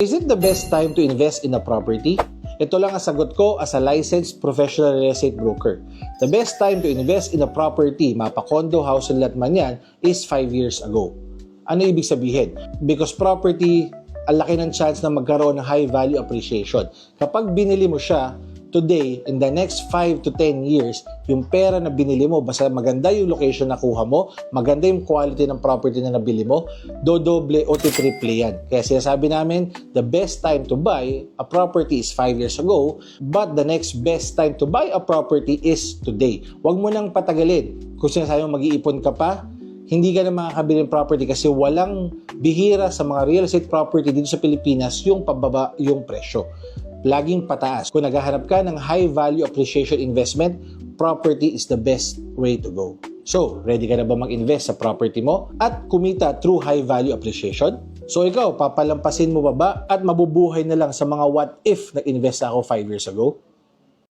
Is it the best time to invest in a property? Ito lang ang sagot ko as a licensed professional real estate broker. The best time to invest in a property, mapa condo, house, and lot man yan, is 5 years ago. Ano ibig sabihin? Because property, ang laki ng chance na magkaroon ng high value appreciation. Kapag binili mo siya, today, in the next 5 to 10 years, yung pera na binili mo, basta maganda yung location na kuha mo, maganda yung quality ng property na nabili mo, dodoble o titriple yan. Kaya sinasabi namin, the best time to buy a property is 5 years ago, but the next best time to buy a property is today. Huwag mo nang patagalin. Kung sinasabi mo mag-iipon ka pa, hindi ka na makakabili ng property kasi walang bihira sa mga real estate property dito sa Pilipinas yung pababa yung presyo. Laging pataas. Kung naghahanap ka ng high value appreciation investment, property is the best way to go. So, ready ka na ba mag-invest sa property mo at kumita through high value appreciation? So ikaw, papalampasin mo ba ba at mabubuhay na lang sa mga what if nag-invest ako 5 years ago?